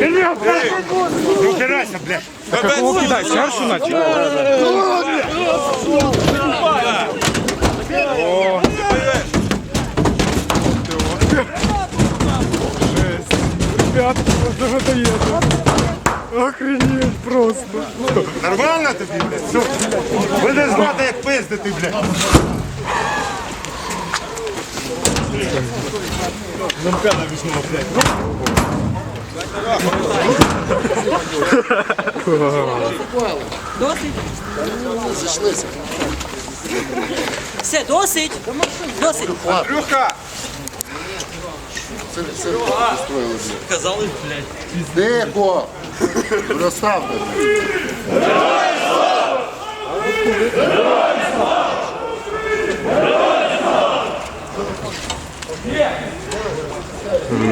Не упирайся, блядь. Кидай? Ребят, просто готоеду. Охренеть просто. Нормально тобі, блядь? Будеш знати, як пиздити, блядь. Замкана візьмемо, блядь. Зійшлися. Все, досить. Досить. Андрюха! Це блядь. Казали, блядь. Тихо! Розставте. Давай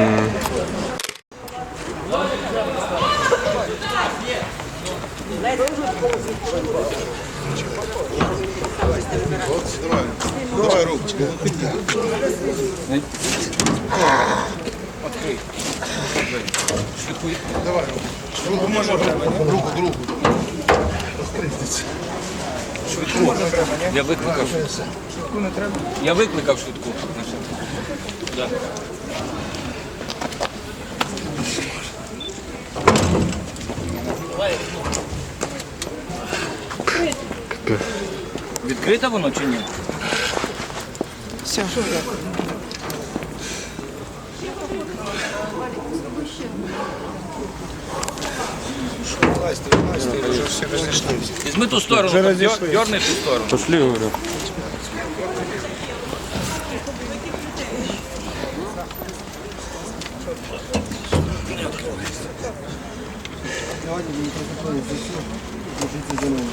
руку. Давай руку. Руку можна Руку, руку. Я викликав. Швидку не треба. Я викликав швидку. Відкрите воно чи ні? Все. Візьми ту сторону, дьор- дьорни ту сторону. Пошли, говорю. сьогодні він презентує ЗСУ. Держіться за ними.